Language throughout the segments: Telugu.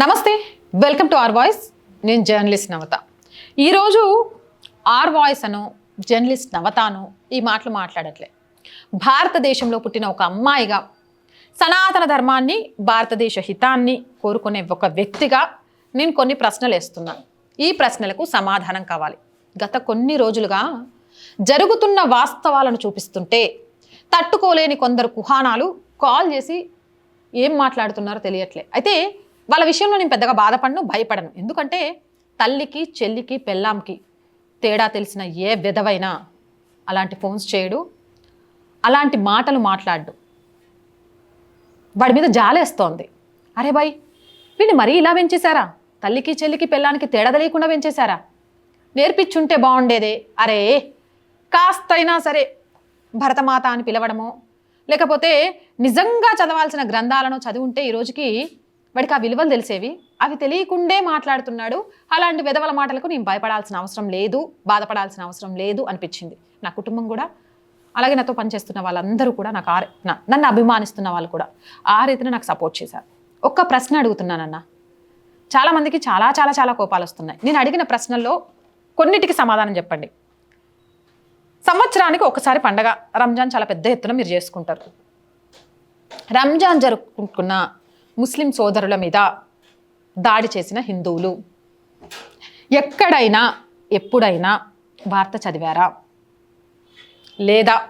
నమస్తే వెల్కమ్ టు ఆర్ వాయిస్. నేను జర్నలిస్ట్ నవత. ఈరోజు ఆర్ వాయిస్ అను జర్నలిస్ట్ నవతాను ఈ మాటలు మాట్లాడట్లే. భారతదేశంలో పుట్టిన ఒక అమ్మాయిగా సనాతన ధర్మాన్ని భారతదేశ హితాన్ని కోరుకునే ఒక వ్యక్తిగా నేను కొన్ని ప్రశ్నలు వేస్తున్నాను ఈ ప్రశ్నలకు సమాధానం కావాలి. గత కొన్ని రోజులుగా జరుగుతున్న వాస్తవాలను చూపిస్తుంటే తట్టుకోలేని కొందరు కుహానాలు కాల్ చేసి ఏం మాట్లాడుతున్నారో తెలియట్లే. అయితే వాళ్ళ విషయంలో నేను పెద్దగా బాధపడను భయపడను. ఎందుకంటే తల్లికి చెల్లికి పెళ్ళాంకి తేడా తెలిసిన ఏ విధవైనా అలాంటి ఫోన్స్ చేయడు అలాంటి మాటలు మాట్లాడు వాడి మీద జాలేస్తోంది. అరే బాయ్ వీడిని మరీ ఇలా పెంచేశారా? తల్లికి చెల్లికి పెళ్ళానికి తేడా తెలియకుండా పెంచేశారా? నేర్పించుంటే బాగుండేదే. అరే కాస్తైనా సరే భరతమాత అని పిలవడమో లేకపోతే నిజంగా చదవాల్సిన గ్రంథాలను చదివి ఉంటే ఈ రోజుకి వాడికి ఆ విలువలు తెలిసేవి? అవి తెలియకుండే మాట్లాడుతున్నాడు. అలాంటి విధవల మాటలకు నేను భయపడాల్సిన అవసరం లేదు బాధపడాల్సిన అవసరం లేదు అనిపించింది. నా కుటుంబం కూడా అలాగే నాతో పనిచేస్తున్న వాళ్ళందరూ కూడా నాకు ఆ నన్ను అభిమానిస్తున్న వాళ్ళు కూడా ఆ రీతిని నాకు సపోర్ట్ చేశారు. ఒక్క ప్రశ్న అడుగుతున్నానన్న. చాలామందికి చాలా చాలా చాలా కోపాలు వస్తున్నాయి. నేను అడిగిన ప్రశ్నల్లో కొన్నిటికి సమాధానం చెప్పండి. సంవత్సరానికి ఒకసారి పండగ రంజాన్ చాలా పెద్ద ఎత్తున మీరు చేసుకుంటారు. రంజాన్ జరుపుకుంటున్న ముస్లిం సోదరుల మీద దాడి చేసిన హిందువులు. ఎక్కడైనా ఎప్పుడైనా వార్త చదివారా? లేదా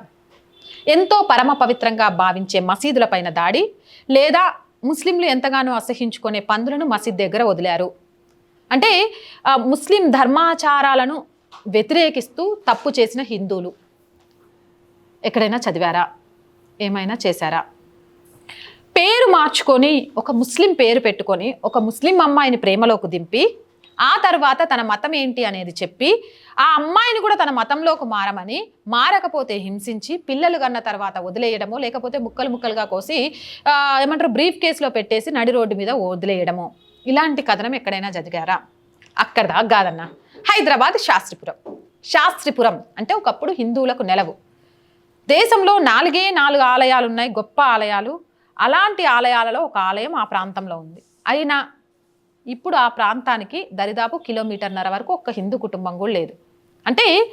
ఎంతో పరమ పవిత్రంగా భావించే మసీదులపైన దాడి? లేదా ముస్లింలు ఎంతగానో అసహించుకునే పందులను మసీద్ దగ్గర వదిలారు? అంటే ముస్లిం ధర్మాచారాలను వ్యతిరేకిస్తూ తప్పు చేసిన హిందువులు. ఎక్కడైనా చదివారా? ఏమైనా చేశారా? పేరు మార్చుకొని ఒక ముస్లిం పేరు పెట్టుకొని ఒక ముస్లిం అమ్మాయిని ప్రేమలోకి దింపి ఆ తర్వాత తన మతం ఏంటి అనేది చెప్పి ఆ అమ్మాయిని కూడా తన మతంలోకి మారమని మారకపోతే హింసించి పిల్లలు కన్న తర్వాత వదిలేయడమో లేకపోతే ముక్కలు ముక్కలుగా కోసి ఏమంటారు బ్రీఫ్ కేసులో పెట్టేసి నడి రోడ్డు మీద వదిలేయడమో. ఇలాంటి కథనం ఎక్కడైనా జరిగారా అక్కడ దాకా కాదన్న. హైదరాబాద్ శాస్త్రిపురం. శాస్త్రిపురం అంటే ఒకప్పుడు హిందువులకు నెలవు. దేశంలో నాలుగే నాలుగు ఆలయాలు ఉన్నాయి గొప్ప ఆలయాలు. అలాంటి ఆలయాలలో ఒక ఆలయం ఆ ప్రాంతంలో ఉంది. అయినా ఇప్పుడు ఆ ప్రాంతానికి దరిదాపు కిలోమీటర్న్నర వరకు ఒక్క హిందూ కుటుంబం కూడా లేదు. అంటే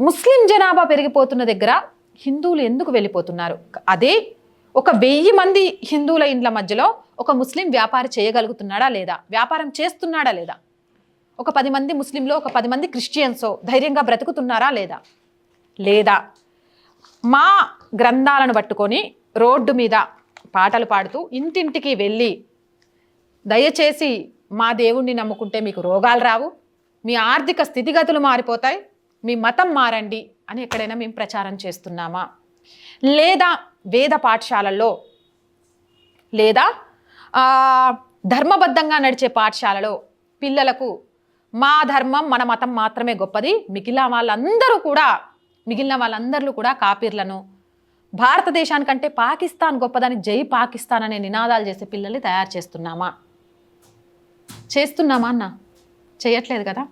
ముస్లిం జనాభా పెరిగిపోతున్న దగ్గర హిందువులు ఎందుకు వెళ్ళిపోతున్నారు? అదే ఒక వెయ్యి మంది హిందువుల ఇండ్ల మధ్యలో ఒక ముస్లిం వ్యాపారం చేయగలుగుతున్నాడా లేదా? వ్యాపారం చేస్తున్నాడా లేదా? ఒక పది మంది ముస్లింలో ఒక పది మంది క్రిస్టియన్సో ధైర్యంగా బ్రతుకుతున్నారా లేదా? లేదా? మా గ్రంథాలను పట్టుకొని రోడ్డు మీద పాటలు పాడుతూ ఇంటింటికి వెళ్ళి దయచేసి మా దేవుణ్ణి నమ్ముకుంటే మీకు రోగాలు రావు. మీ ఆర్థిక స్థితిగతులు మారిపోతాయి. మీ మతం మారండి అని ఎక్కడైనా మేము ప్రచారం చేస్తున్నామా? లేదా వేద పాఠశాలల్లో లేదా ధర్మబద్ధంగా నడిచే పాఠశాలలో పిల్లలకు మా ధర్మం మన మతం మాత్రమే గొప్పది. మిగిలిన వాళ్ళందరూ కూడా మిగిలిన వాళ్ళందరూ కూడా కాపీర్లను భారతదేశానికంటే పాకిస్తాన్ గొప్పదని జై పాకిస్తాన్ అనే నినాదాలు చేసే పిల్లల్ని తయారు చేస్తున్నామా? చేస్తున్నామా అన్న? చేయట్లేదు కదా?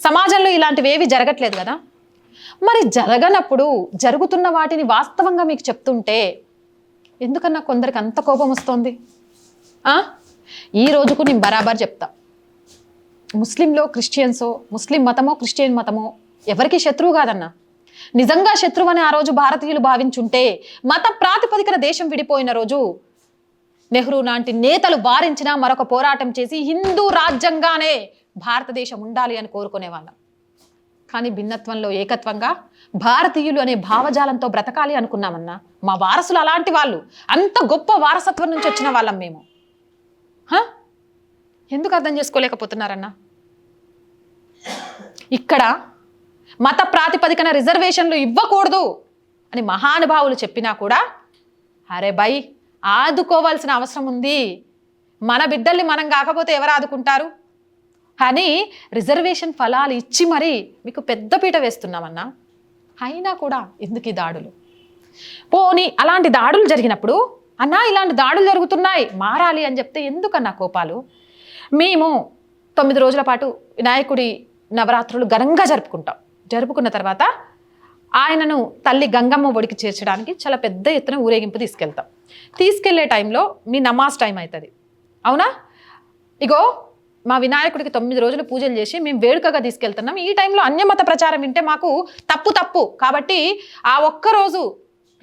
సమాజంలో ఇలాంటివి ఏవి జరగట్లేదు కదా? మరి జరగనప్పుడు జరుగుతున్న వాటిని వాస్తవంగా మీకు చెప్తుంటే ఎందుకన్నా కొందరికి అంత కోపం వస్తుంది? ఈ రోజుకు నేను బరాబర్ చెప్తా. ముస్లింలో క్రిస్టియన్సో ముస్లిం మతమో క్రిస్టియన్ మతమో ఎవరికి శత్రువు కాదన్నా. నిజంగా శత్రువు అని ఆ రోజు భారతీయులు భావించుంటే మత ప్రాతిపదికన దేశం విడిపోయిన రోజు నెహ్రూ లాంటి నేతలు వారించిన మరొక పోరాటం చేసి హిందూ రాజ్యంగానే భారతదేశం ఉండాలి అని కోరుకునేవాళ్ళం. కానీ భిన్నత్వంలో ఏకత్వంగా భారతీయులు అనే భావజాలంతో బ్రతకాలి అనుకున్నామన్నా మా వారసులు అలాంటి వాళ్ళు అంత గొప్ప వారసత్వం నుంచి వచ్చిన వాళ్ళం మేము. ఎందుకు అర్థం చేసుకోలేకపోతున్నారన్నా? ఇక్కడ మత ప్రాతిపదికన రిజర్వేషన్లు ఇవ్వకూడదు అని మహానుభావులు చెప్పినా కూడా అరే బై ఆదుకోవాల్సిన అవసరం ఉంది. మన బిడ్డల్ని మనం కాకపోతే ఎవరు ఆదుకుంటారు? అని రిజర్వేషన్ ఫలాలు ఇచ్చి మరీ మీకు పెద్దపీట వేస్తున్నామన్నా అయినా కూడా ఎందుకు ఈ దాడులు? పోనీ అలాంటి దాడులు జరిగినప్పుడు అన్నా ఇలాంటి దాడులు జరుగుతున్నాయి మారాలి అని చెప్తే ఎందుకన్నా కోపాలు? మేము తొమ్మిది రోజుల పాటు వినాయకుడి నవరాత్రులు ఘనంగా జరుపుకుంటాం. జరుపుకున్న తర్వాత ఆయనను తల్లి గంగమ్మ ఒడికి చేర్చడానికి చాలా పెద్ద ఎత్తున ఊరేగింపు తీసుకెళ్తాం. తీసుకెళ్ళే టైంలో మీ నమాజ్ టైం అవుతుంది అవునా? ఇగో మా వినాయకుడికి తొమ్మిది రోజులు పూజలు చేసి మేము వేడుకగా తీసుకెళ్తున్నాం. ఈ టైంలో అన్యమత ప్రచారం వింటే మాకు తప్పు తప్పు. కాబట్టి ఆ ఒక్క రోజు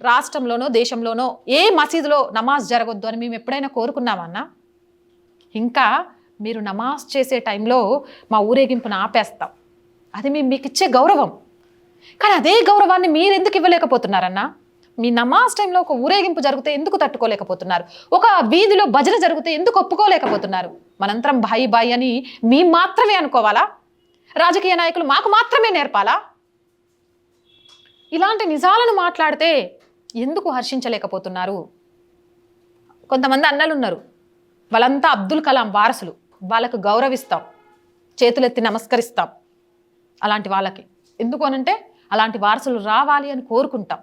రాష్ట్రంలోనో దేశంలోనో ఏ మసీదులో నమాజ్ జరగొద్దు అని మేము ఎప్పుడైనా కోరుకున్నామన్నా? ఇంకా మీరు నమాజ్ చేసే టైంలో మా ఊరేగింపును ఆపేస్తాం. అది మీ మీకు ఇచ్చే గౌరవం. కానీ అదే గౌరవాన్ని మీరు ఎందుకు ఇవ్వలేకపోతున్నారన్నా? మీ నమాజ్ టైంలో ఒక ఊరేగింపు జరిగితే ఎందుకు తట్టుకోలేకపోతున్నారు? ఒక వీధిలో భజన జరిగితే ఎందుకు ఒప్పుకోలేకపోతున్నారు? మనంతరం బాయి బాయి అని మీ మాత్రమే అనుకోవాలా? రాజకీయ నాయకులు మాకు మాత్రమే నేర్పాలా? ఇలాంటి నిజాలను మాట్లాడితే ఎందుకు హర్షించలేకపోతున్నారు? కొంతమంది అన్నలు ఉన్నారు వాళ్ళంతా అబ్దుల్ కలాం వారసులు. వాళ్ళకు గౌరవిస్తాం. చేతులెత్తి నమస్కరిస్తాం. అలాంటి వాళ్ళకి. ఎందుకు అనంటే అలాంటి వారసులు రావాలి అని కోరుకుంటాం.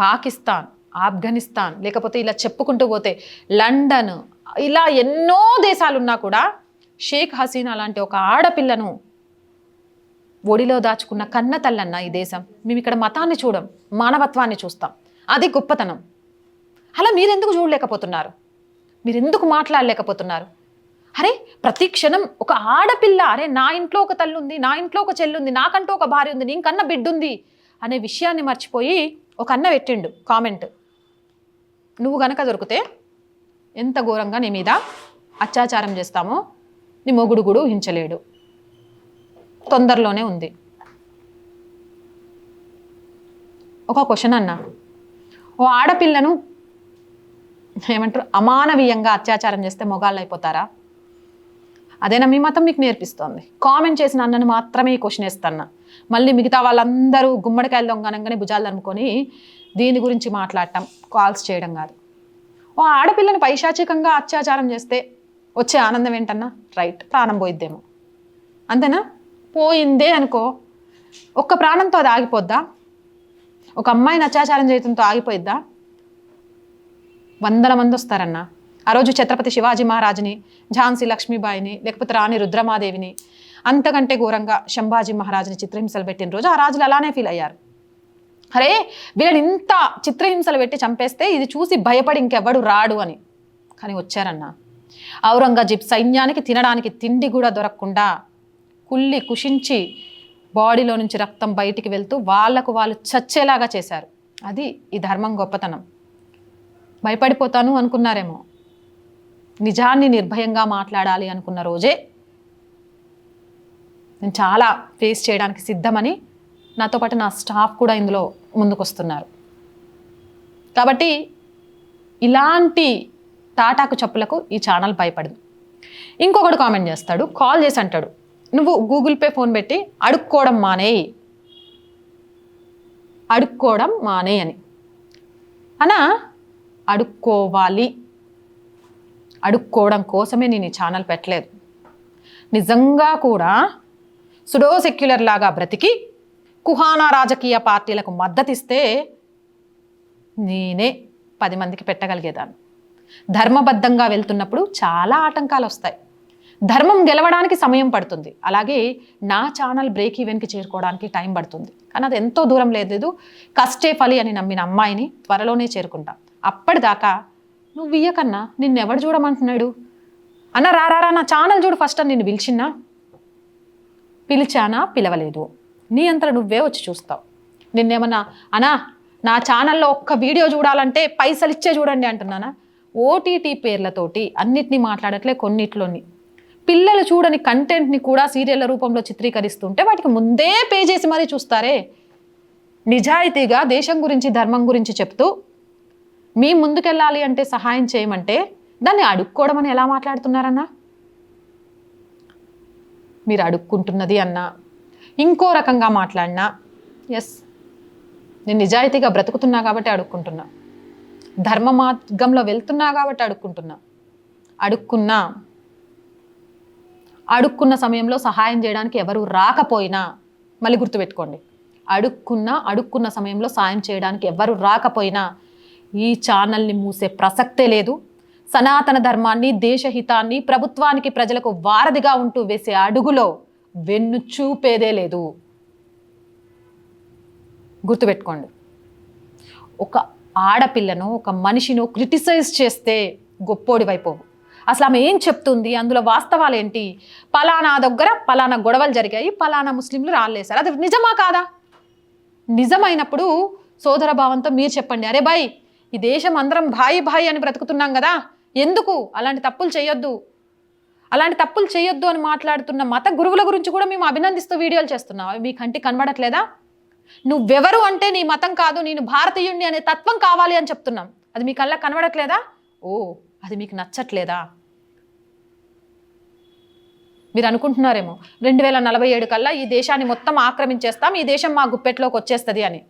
పాకిస్తాన్ ఆఫ్ఘనిస్తాన్ లేకపోతే ఇలా చెప్పుకుంటూ పోతే లండన్ ఇలా ఎన్నో దేశాలు ఉన్నా కూడా షేక్ హసీనా లాంటి ఒక ఆడపిల్లను ఒడిలో దాచుకున్న కన్న తల్లన్న ఈ దేశం. మేము ఇక్కడ మతాన్ని చూడం మానవత్వాన్ని చూస్తాం. అది గొప్పతనం. అలా మీరెందుకు చూడలేకపోతున్నారు? మీరెందుకు మాట్లాడలేకపోతున్నారు? అరే ప్రతి క్షణం ఒక ఆడపిల్ల అరే నా ఇంట్లో ఒక తల్లి ఉంది నా ఇంట్లో ఒక చెల్లి ఉంది నాకంటూ ఒక భార్య ఉంది నీకన్న బిడ్డ ఉంది అనే విషయాన్ని మర్చిపోయి ఒక అన్న పెట్టిండు కామెంట్. నువ్వు గనక దొరికితే ఎంత ఘోరంగా నీ మీద అత్యాచారం చేస్తామో నీ మొగుడు కూడా ఊహించలేడు. తొందరలోనే ఉంది. ఒక క్వశ్చన్ అన్న. ఓ ఆడపిల్లను ఏమంటారు అమానవీయంగా అత్యాచారం చేస్తే మొగాళ్ళు అయిపోతారా అదేనా మీ మతం మీకు నేర్పిస్తోంది. కామెంట్ చేసిన అన్నను మాత్రమే ఈ క్వశ్చన్ వేస్తాను మళ్ళీ మిగతా వాళ్ళందరూ గుమ్మడికాయలు దొంగనంగానే భుజాలు అనుకొని దీని గురించి మాట్లాడటం కాల్స్ చేయడం కాదు. ఓ ఆడపిల్లని పైశాచికంగా అత్యాచారం చేస్తే వచ్చే ఆనందం ఏంటన్నా? రైట్ ప్రాణం పోయిద్దేమో. అంతేనా? పోయిందే అనుకో. ఒక్క ప్రాణంతో అది ఆగిపోద్దా? ఒక అమ్మాయిని అత్యాచారం చేయడంతో ఆగిపోయిద్దా? వందల మంది వస్తారన్నా. ఆ రోజు ఛత్రపతి శివాజీ మహారాజుని ఝాన్సీ లక్ష్మీబాయిని లేకపోతే రాణి రుద్రమాదేవిని అంతకంటే ఘోరంగా శంభాజీ మహారాజుని చిత్రహింసలు పెట్టిన రోజు ఆ రాజులు అలానే ఫీల్ అయ్యారు. అరే వీళ్ళని ఇంత చిత్రహింసలు పెట్టి చంపేస్తే ఇది చూసి భయపడి ఇంకెవ్వడు రాడు అని. కానీ వచ్చారన్న. ఔరంగజీబ్ సైన్యానికి తినడానికి తిండి కూడా దొరకకుండా కుళ్ళి కుషించి బాడీలో నుంచి రక్తం బయటికి వెళ్తూ వాళ్ళకు వాళ్ళు చచ్చేలాగా చేశారు. అది ఈ ధర్మం గొప్పతనం. భయపడిపోతాను అనుకున్నారేమో. నిజాన్ని నిర్భయంగా మాట్లాడాలి అనుకున్న రోజే నేను చాలా ఫేస్ చేయడానికి సిద్ధమని నాతో పాటు నా స్టాఫ్ కూడా ఇందులో ముందుకొస్తున్నారు. కాబట్టి ఇలాంటి తాటాకు చెప్పులకు ఈ ఛానల్ భయపడదు. ఇంకొకడు కామెంట్ చేస్తాడు కాల్ చేసి అంటాడు నువ్వు గూగుల్ పే ఫోన్ పెట్టి అడుక్కోవడం మానేయి అడుక్కోవడం మానేయి అని. అనా అడుక్కోవాలి అడుక్కోవడం కోసమే నేను ఈ ఛానల్ పెట్టలేదు. నిజంగా కూడా సుడో సెక్యులర్ లాగా బ్రతికి కుహానా రాజకీయ పార్టీలకు మద్దతిస్తే నేనే పది మందికి పెట్టగలిగేదాన్ని. ధర్మబద్ధంగా వెళ్తున్నప్పుడు చాలా ఆటంకాలు వస్తాయి. ధర్మం గెలవడానికి సమయం పడుతుంది. అలాగే నా ఛానల్ బ్రేక్ ఈవెన్కి చేరుకోవడానికి టైం పడుతుంది. కానీ అది ఎంతో దూరం లేదు. కష్టే ఫలి అని నమ్మిన అమ్మాయిని త్వరలోనే చేరుకుంటాం. అప్పటిదాకా నువ్వు ఇయ్యకన్నా నిన్నెవడు చూడమంటున్నాడు? అన్న రా రా నా ఛానల్ చూడు ఫస్ట్ అని నిన్ను పిలిచిన్నా. పిలిచానా? పిలవలేదు. నీ అంతా నువ్వే వచ్చి చూస్తావు. నిన్నేమన్నా అనా నా ఛానల్లో ఒక్క వీడియో చూడాలంటే పైసలు ఇచ్చే చూడండి అంటున్నానా? ఓటీటీ పేర్లతోటి అన్నిటినీ మాట్లాడట్లే కొన్నిట్లోని. పిల్లలు చూడని కంటెంట్ని కూడా సీరియళ్ళ రూపంలో చిత్రీకరిస్తుంటే వాటికి ముందే పే చేసి మరీ చూస్తారే? నిజాయితీగా దేశం గురించి ధర్మం గురించి చెప్తూ మీ ముందుకెళ్ళాలి అంటే సహాయం చేయమంటే దాన్ని అడుక్కోవడం అని ఎలా మాట్లాడుతున్నారన్నా? మీరు అడుక్కుంటున్నది అన్నా ఇంకో రకంగా మాట్లాడినా ఎస్ నేను నిజాయితీగా బ్రతుకుతున్నా కాబట్టి అడుక్కుంటున్నా. ధర్మ మార్గంలో వెళ్తున్నా కాబట్టి అడుక్కుంటున్నా. అడుక్కున్నా అడుక్కున్న సమయంలో సహాయం చేయడానికి ఎవరు రాకపోయినా మళ్ళీ గుర్తుపెట్టుకోండి. అడుక్కున్నా అడుక్కున్న సమయంలో సాయం చేయడానికి ఎవరు రాకపోయినా ఈ ఛానల్ని మూసే ప్రసక్తే లేదు. సనాతన ధర్మాన్ని దేశహితాన్ని ప్రభుత్వానికి ప్రజలకు వారధిగా ఉంటూ వేసే అడుగులో వెన్ను చూపేదే లేదు. గుర్తుపెట్టుకోండి. ఒక ఆడపిల్లను ఒక మనిషిను క్రిటిసైజ్ చేస్తే గొప్పోడి వైపోవు. అసలు ఆమె ఏం చెప్తుంది? అందులో వాస్తవాలు ఏంటి? పలానా దగ్గర పలానా గొడవలు జరిగాయి పలానా ముస్లింలు రాళ్ళేశారు. అది నిజమా కాదా? నిజమైనప్పుడు సోదర భావంతో మీరు చెప్పండి. అరే బాయ్ ఈ దేశం అందరం భాయి భాయి అని బ్రతుకుతున్నాం కదా. ఎందుకు? అలాంటి తప్పులు చేయొద్దు. అలాంటి తప్పులు చేయొద్దు అని మాట్లాడుతున్న మత గురువుల గురించి కూడా మేము అభినందిస్తూ వీడియోలు చేస్తున్నాం. అవి మీ కంటి కనబడట్లేదా? నువ్వెవరు అంటే నీ మతం కాదు నేను భారతీయుణ్ణి అనే తత్వం కావాలి అని చెప్తున్నాం. అది మీ కళ్ళ కనబడట్లేదా? ఓ అది మీకు నచ్చట్లేదా? మీరు అనుకుంటున్నారేమో. రెండు వేల నలభై ఏడు కల్లా ఈ దేశాన్ని మొత్తం ఆక్రమించేస్తాం ఈ దేశం మా గుప్పెట్లోకి వచ్చేస్తుంది అని.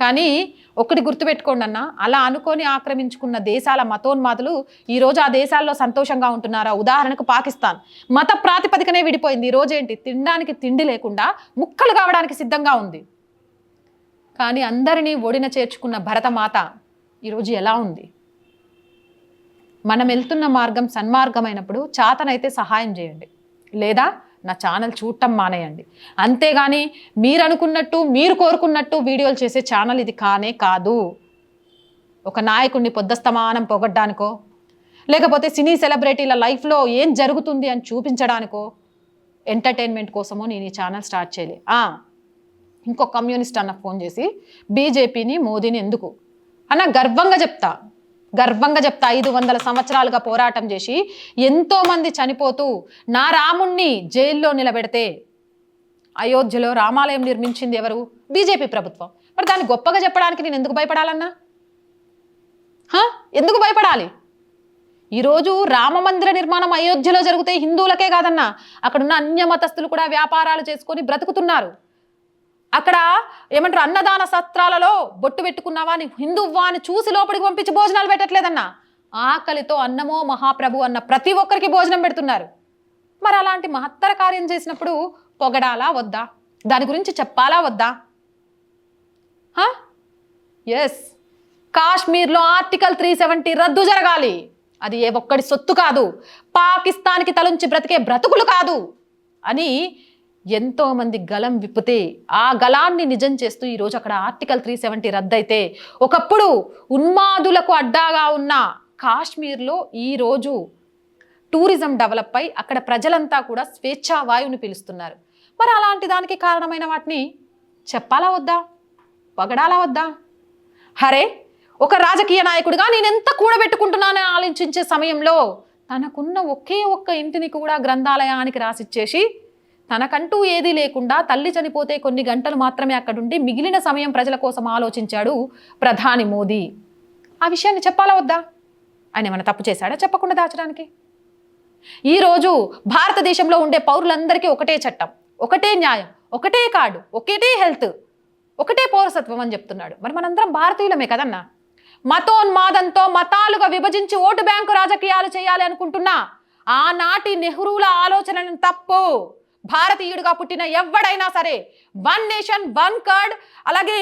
కానీ ఒకటి గుర్తుపెట్టుకోండి అన్న అలా అనుకొని ఆక్రమించుకున్న దేశాల మతోన్మాదులు ఈరోజు ఆ దేశాల్లో సంతోషంగా ఉంటున్నారా? ఉదాహరణకు పాకిస్తాన్. మత ప్రాతిపదికనే విడిపోయింది. ఈరోజు ఏంటి? తినడానికి తిండి లేకుండా ముక్కలు కావడానికి సిద్ధంగా ఉంది. కానీ అందరినీ ఒడిన చేర్చుకున్న భరతమాత ఈరోజు ఎలా ఉంది? మనం వెళ్తున్న మార్గం సన్మార్గమైనప్పుడు చాతనైతే సహాయం చేయండి. లేదా నా ఛానల్ చూడటం మానేయండి. అంతేగాని మీరు అనుకున్నట్టు మీరు కోరుకున్నట్టు వీడియోలు చేసే ఛానల్ ఇది కానే కాదు. ఒక నాయకుడిని పొద్దస్తమానం పొగడ్డానికో లేకపోతే సినీ సెలబ్రిటీల లైఫ్లో ఏం జరుగుతుంది అని చూపించడానికో ఎంటర్టైన్మెంట్ కోసమో నేను ఈ ఛానల్ స్టార్ట్ చేయలే. ఇంకో కమ్యూనిస్ట్ అన్న ఫోన్ చేసి బీజేపీని మోదీని ఎందుకు? అన్న గర్వంగా చెప్తా. గర్వంగా చెప్తా ఐదు వందల సంవత్సరాలుగా పోరాటం చేసి ఎంతో మంది చనిపోతూ నా రాముణ్ణి జైల్లో నిలబెడితే అయోధ్యలో రామాలయం నిర్మించింది ఎవరు? బీజేపీ ప్రభుత్వం. మరి దాన్ని గొప్పగా చెప్పడానికి నేను ఎందుకు భయపడాలన్నా? ఎందుకు భయపడాలి? ఈరోజు రామ మందిర నిర్మాణం అయోధ్యలో జరిగితే హిందువులకే కాదన్నా. అక్కడున్న అన్య మతస్థులు కూడా వ్యాపారాలు చేసుకొని బ్రతుకుతున్నారు. అక్కడ ఏమంటారు అన్నదాన సత్రాలలో బొట్టు పెట్టుకున్నావా అని హిందువ్వా అని చూసి లోపలికి పంపించి భోజనాలు పెట్టట్లేదన్నా. ఆకలితో అన్నమో మహాప్రభు అన్న ప్రతి ఒక్కరికి భోజనం పెడుతున్నారు. మరి అలాంటి మహత్తర కార్యం చేసినప్పుడు పొగడాలా వద్దా? దాని గురించి చెప్పాలా వద్దా? ఎస్ కాశ్మీర్లో ఆర్టికల్ త్రీ సెవెంటీ రద్దు జరగాలి. అది ఏ ఒక్కడి సొత్తు కాదు. పాకిస్తాన్కి తలుంచి బ్రతికే బ్రతుకులు కాదు. అని ఎంతోమంది గలం విప్పితే ఆ గలాన్ని నిజం చేస్తూ ఈరోజు అక్కడ ఆర్టికల్ త్రీ సెవెంటీ రద్దయితే ఒకప్పుడు ఉన్మాదులకు అడ్డాగా ఉన్న కాశ్మీర్లో ఈరోజు టూరిజం డెవలప్ అయి అక్కడ ప్రజలంతా కూడా స్వేచ్ఛా వాయువుని పిలుస్తున్నారు. మరి అలాంటి దానికి కారణమైన వాటిని చెప్పాలా వద్దా? పగడాలా వద్దా? హరే ఒక రాజకీయ నాయకుడిగా నేను ఎంత కూడబెట్టుకుంటున్నానని ఆలోచించే సమయంలో తనకున్న ఒకే ఒక్క ఇంటిని కూడా గ్రంథాలయానికి రాసిచ్చేసి తనకంటూ ఏదీ లేకుండా తల్లి చనిపోతే కొన్ని గంటలు మాత్రమే అక్కడుండి మిగిలిన సమయం ప్రజల కోసం ఆలోచించాడు ప్రధాని మోదీ. ఆ విషయాన్ని చెప్పాలా వద్దా? ఆయన ఏమైనా తప్పు చేశాడా చెప్పకుండా దాచడానికి? ఈరోజు భారతదేశంలో ఉండే పౌరులందరికీ ఒకటే చట్టం ఒకటే న్యాయం ఒకటే కార్డు ఒకటే హెల్త్ ఒకటే పౌరసత్వం అని చెప్తున్నాడు. మరి మనందరం భారతీయులమే కదన్నా? మతోన్మాదంతో మతాలుగా విభజించి ఓటు బ్యాంకు రాజకీయాలు చేయాలి అనుకుంటున్నా? ఆనాటి నెహ్రూల ఆలోచనను తప్పు. భారతీయుడిగా పుట్టిన ఎవడైనా సరే వన్ నేషన్ వన్ కార్డ్ అలాగే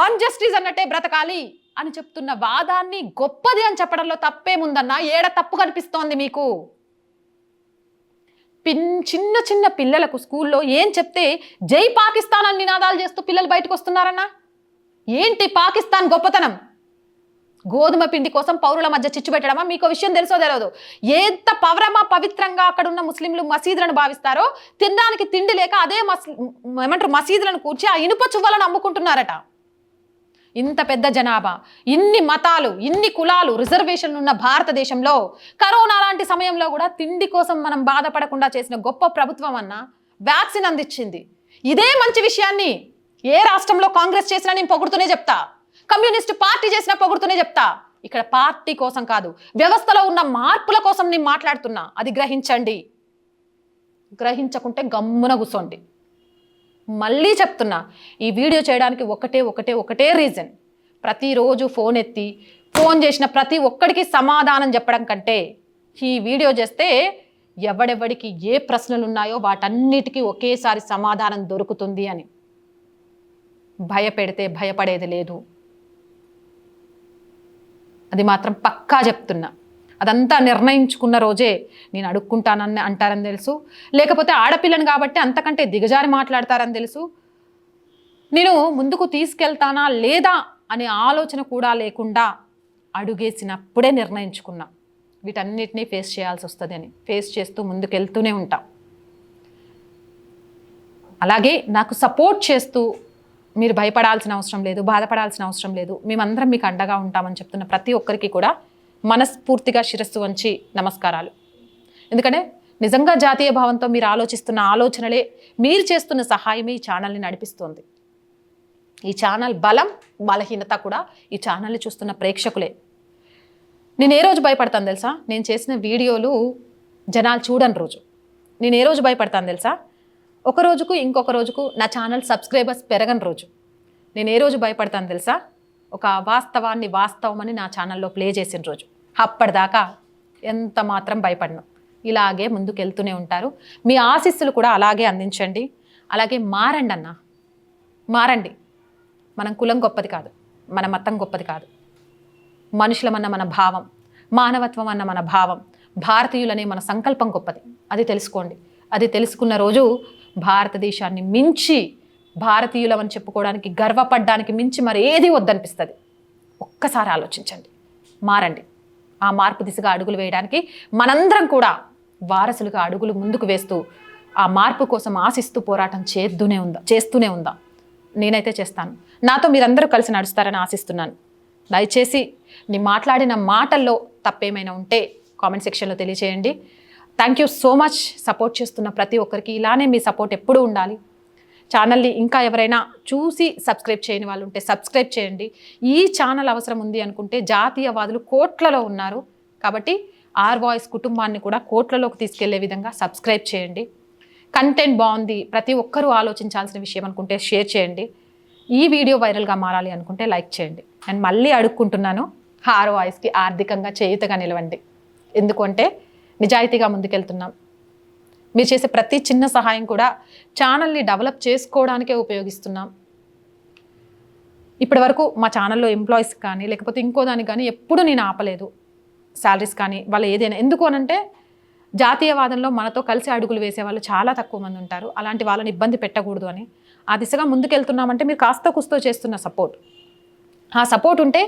వన్ జస్టిస్ అన్నట్టే బ్రతకాలి అని చెప్తున్న వాదాన్ని గొప్పది అని చెప్పడంలో తప్పేముందన్నా ఏడ తప్పు కనిపిస్తోంది మీకు? పిన్ చిన్న చిన్న పిల్లలకు స్కూల్లో ఏం చెప్తే జై పాకిస్తాన్ అని నినాదాలు చేస్తూ పిల్లలు బయటకు వస్తున్నారన్నా? ఏంటి పాకిస్తాన్ గొప్పతనం? గోధుమ పిండి కోసం పౌరుల మధ్య చిచ్చు పెట్టడమా? మీకు విషయం తెలుసో తెలియదు ఎంత పవరమా పవిత్రంగా అక్కడ ఉన్న ముస్లింలు మసీదులను భావిస్తారో తినడానికి తిండి లేక అదే మస్ ఏమంటారు మసీదులను కూర్చి ఆ ఇనుప చువ్వలను అమ్ముకుంటున్నారట. ఇంత పెద్ద జనాభా. ఇన్ని మతాలు ఇన్ని కులాలు రిజర్వేషన్లు ఉన్న భారతదేశంలో కరోనా లాంటి సమయంలో కూడా తిండి కోసం మనం బాధపడకుండా చేసిన గొప్ప ప్రభుత్వం అన్న వ్యాక్సిన్ అందించింది. ఇదే మంచి విషయాన్ని ఏ రాష్ట్రంలో కాంగ్రెస్ చేసినా నేను పొగుడుతూనే చెప్తా. కమ్యూనిస్ట్ పార్టీ చేసిన పొగుడుతూనే చెప్తా. ఇక్కడ పార్టీ కోసం కాదు వ్యవస్థలో ఉన్న మార్పుల కోసం నేను మాట్లాడుతున్నా. అది గ్రహించండి. గ్రహించకుంటే గమ్మున కూర్చోండి మళ్ళీ చెప్తున్నా ఈ వీడియో చేయడానికి ఒకటే ఒకటే ఒకటే రీజన్ ప్రతిరోజు ఫోన్ ఎత్తి ఫోన్ చేసిన ప్రతి ఒక్కడికి సమాధానం చెప్పడం కంటే ఈ వీడియో చేస్తే ఎవడెవడికి ఏ ప్రశ్నలు ఉన్నాయో వాటన్నిటికీ ఒకేసారి సమాధానం దొరుకుతుంది అని. భయపెడితే భయపడేది లేదు. అది మాత్రం పక్కా చెప్తున్నా. అదంతా నిర్ణయించుకున్న రోజే నేను అడుక్కుంటానని అంటారని తెలుసు. లేకపోతే ఆడపిల్లని కాబట్టి అంతకంటే దిగజారి మాట్లాడతారని తెలుసు. నేను ముందుకు తీసుకెళ్తానా లేదా అనే ఆలోచన కూడా లేకుండా అడుగేసినప్పుడే నిర్ణయించుకున్నా. వీటన్నిటినీ ఫేస్ చేయాల్సి వస్తుంది అని. ఫేస్ చేస్తూ ముందుకెళ్తూనే ఉంటాం. అలాగే నాకు సపోర్ట్ చేస్తూ మీరు భయపడాల్సిన అవసరం లేదు బాధపడాల్సిన అవసరం లేదు. మేమందరం మీకు అండగా ఉంటామని చెప్తున్న ప్రతి ఒక్కరికి కూడా మనస్ఫూర్తిగా శిరస్సు వంచి నమస్కారాలు. ఎందుకంటే నిజంగా జాతీయ భావంతో మీరు ఆలోచిస్తున్న ఆలోచనలే మీరు చేస్తున్న సహాయమే ఈ ఛానల్ని నడిపిస్తుంది. ఈ ఛానల్ బలం బలహీనత కూడా ఈ ఛానల్ని చూస్తున్న ప్రేక్షకులే. నేను ఏ రోజు భయపడతాను తెలుసా? నేను చేసిన వీడియోలు జనాలు చూడని రోజు. నేను ఏ రోజు భయపడతాను తెలుసా? ఒక రోజుకు ఇంకొక రోజుకు నా ఛానల్ సబ్స్క్రైబర్స్ పెరగని రోజు. నేను ఏ రోజు భయపడతాను తెలుసా? ఒక వాస్తవాన్ని వాస్తవమని నా ఛానల్లో ప్లే చేసిన రోజు. అప్పటిదాకా ఎంత మాత్రం భయపడను. ఇలాగే ముందుకెళ్తూనే ఉంటారు. మీ ఆశీస్సులు కూడా అలాగే అందించండి. అలాగే మారండి అన్న. మారండి. మనం కులం గొప్పది కాదు. మన మతం గొప్పది కాదు. మనుషులమన్న మన భావం మానవత్వం అన్న మన భావం భారతీయులనే మన సంకల్పం గొప్పది. అది తెలుసుకోండి. అది తెలుసుకున్న రోజు భారతదేశాన్ని మించి భారతీయులమని చెప్పుకోవడానికి గర్వపడడానికి మించి మరి ఏది వద్దనిపిస్తుంది. ఒక్కసారి ఆలోచించండి. మారండి. ఆ మార్పు దిశగా అడుగులు వేయడానికి మనందరం కూడా వారసులుగా అడుగులు ముందుకు వేస్తూ ఆ మార్పు కోసం ఆశిస్తూ పోరాటం చేస్తూనే ఉందా చేస్తూనే ఉందా? నేనైతే చేస్తాను. నాతో మీరందరూ కలిసి నడుస్తారని ఆశిస్తున్నాను. దయచేసి నీ మాట్లాడిన మాటల్లో తప్పేమైనా ఉంటే కామెంట్ సెక్షన్లో తెలియచేయండి. Thank you so much support చేస్తున్న ప్రతి ఒక్కరికి. ఇలానే మీ సపోర్ట్ ఎప్పుడూ ఉండాలి. ఛానల్ని ఇంకా ఎవరైనా చూసి సబ్స్క్రైబ్ చేయని వాళ్ళు ఉంటే సబ్స్క్రైబ్ చేయండి. ఈ ఛానల్ అవసరం ఉంది అనుకుంటే జాతీయవాదులు కోట్లలో ఉన్నారు. కాబట్టి ఆర్ వాయిస్ కుటుంబాన్ని కూడా కోట్లలోకి తీసుకెళ్ళే విధంగా సబ్స్క్రైబ్ చేయండి. కంటెంట్ బాగుంది. ప్రతి ఒక్కరూ ఆలోచించాల్సిన విషయం అనుకుంటే షేర్ చేయండి. ఈ వీడియో వైరల్గా మారాలి అనుకుంటే లైక్ చేయండి. అండ్ మళ్ళీ అడుక్కుంటున్నాను. ఆర్ వాయిస్కి ఆర్థికంగా చేయుతగా నిలవండి. ఎందుకంటే నిజాయితీగా ముందుకెళ్తున్నాం. మీరు చేసే ప్రతి చిన్న సహాయం కూడా ఛానల్ని డెవలప్ చేసుకోవడానికే ఉపయోగిస్తున్నాం. ఇప్పటి వరకు మా ఛానల్లో ఎంప్లాయీస్ కానీ లేకపోతే ఇంకో దానికి కానీ ఎప్పుడు నేను ఆపలేదు. శాలరీస్ కానీ వాళ్ళు ఏదైనా ఎందుకు అనంటే జాతీయవాదంలో మనతో కలిసి అడుగులు వేసే వాళ్ళు చాలా తక్కువ మంది ఉంటారు. అలాంటి వాళ్ళని ఇబ్బంది పెట్టకూడదు అని. ఆ దిశగా ముందుకెళ్తున్నామంటే మీరు కాస్త కుస్తో చేస్తున్న సపోర్ట్. ఆ సపోర్ట్ ఉంటే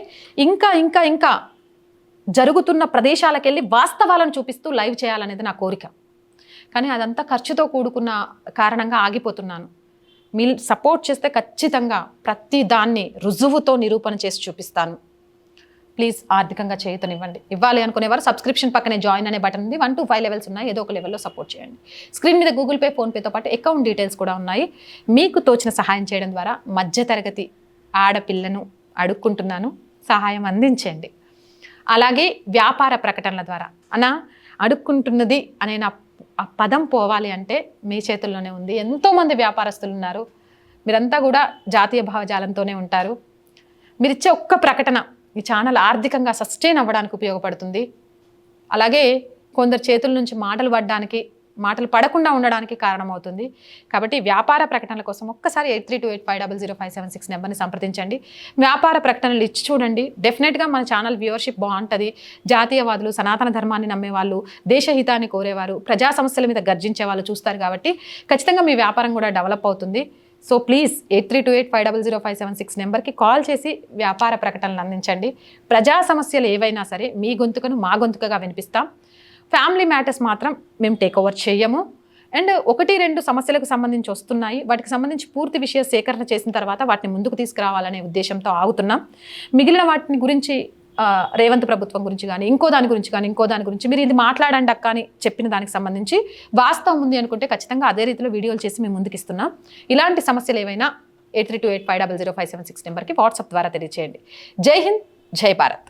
ఇంకా ఇంకా ఇంకా జరుగుతున్న ప్రదేశాలకెళ్ళి వాస్తవాలను చూపిస్తూ లైవ్ చేయాలనేది నా కోరిక. కానీ అదంతా ఖర్చుతో కూడుకున్న కారణంగా ఆగిపోతున్నాను. మీ సపోర్ట్ చేస్తే ఖచ్చితంగా ప్రతి దాన్ని రుజువుతో నిరూపణ చేసి చూపిస్తాను. ప్లీజ్ ఆర్థికంగా చేయుతనివ్వండి. ఇవ్వాలి అనుకునేవారు సబ్స్క్రిప్షన్ పక్కనే జాయిన్ అనే బటన్ ఉంది. వన్ టు ఫైవ్ లెవెల్స్ ఉన్నాయి. ఏదో ఒక లెవెల్లో సపోర్ట్ చేయండి. స్క్రీన్ మీద గూగుల్ పే ఫోన్పేతో పాటు అకౌంట్ డీటెయిల్స్ కూడా ఉన్నాయి. మీకు తోచిన సహాయం చేయడం ద్వారా మధ్యతరగతి ఆడపిల్లను అడుక్కుంటున్నాను. సహాయం అందించండి. అలాగే వ్యాపార ప్రకటనల ద్వారా. అనా అడుక్కుంటున్నది అనే నా ఆ పదం పోవాలి అంటే మీ చేతుల్లోనే ఉంది. ఎంతోమంది వ్యాపారస్తులు ఉన్నారు. మీరంతా కూడా జాతీయ భావజాలంతోనే ఉంటారు. మీరు ఇచ్చే ఒక్క ప్రకటన ఈ ఛానల్ ఆర్థికంగా సస్టైన్ అవ్వడానికి ఉపయోగపడుతుంది. అలాగే కొందరు చేతుల నుంచి మాటలు పడడానికి మాటలు పడకుండా ఉండడానికి కారణమవుతుంది. కాబట్టి వ్యాపార ప్రకటనల కోసం ఒక్కసారి eight three two eight five double zero five seven six నెంబర్ని సంప్రదించండి. వ్యాపార ప్రకటనలు ఇచ్చి చూడండి. డెఫినెట్గా మన ఛానల్ వ్యూవర్షిప్ బాగుంటుంది. జాతీయవాదులు సనాతన ధర్మాన్ని నమ్మేవాళ్ళు దేశహితాన్ని కోరేవారు ప్రజా సమస్యల మీద గర్జించే వాళ్ళు చూస్తారు కాబట్టి ఖచ్చితంగా మీ వ్యాపారం కూడా డెవలప్ అవుతుంది. So please eight three two eight five double zero five seven six నెంబర్కి కాల్ చేసి వ్యాపార ప్రకటనలు అందించండి. ప్రజా సమస్యలు ఏవైనా సరే మీ గొంతుకను మా గొంతుకగా వినిపిస్తాం. ఫ్యామిలీ మ్యాటర్స్ మాత్రం మేము టేక్ ఓవర్ చేయము. అండ్ ఒకటి రెండు సమస్యలకు సంబంధించి వస్తున్నాయి. వాటికి సంబంధించి పూర్తి విషయ సేకరణ చేసిన తర్వాత వాటిని ముందుకు తీసుకురావాలనే ఉద్దేశంతో ఆగుతున్నాం. మిగిలిన వాటిని గురించి రేవంత్ ప్రభుత్వం గురించి కానీ ఇంకో దాని గురించి కానీ ఇంకో దాని గురించి మీరు ఇది మాట్లాడండి అక్క అని చెప్పిన దానికి సంబంధించి వాస్తవం ఉంది అనుకుంటే ఖచ్చితంగా అదే రీతిలో వీడియోలు చేసి మేము ముందుకు ఇస్తున్నాం. ఇలాంటి సమస్యలు ఏవైనా eight three two eight five double zero five seven six నెంబర్కి వాట్సాప్ ద్వారా తెలియచేయండి. జై హింద్ జై భారత్.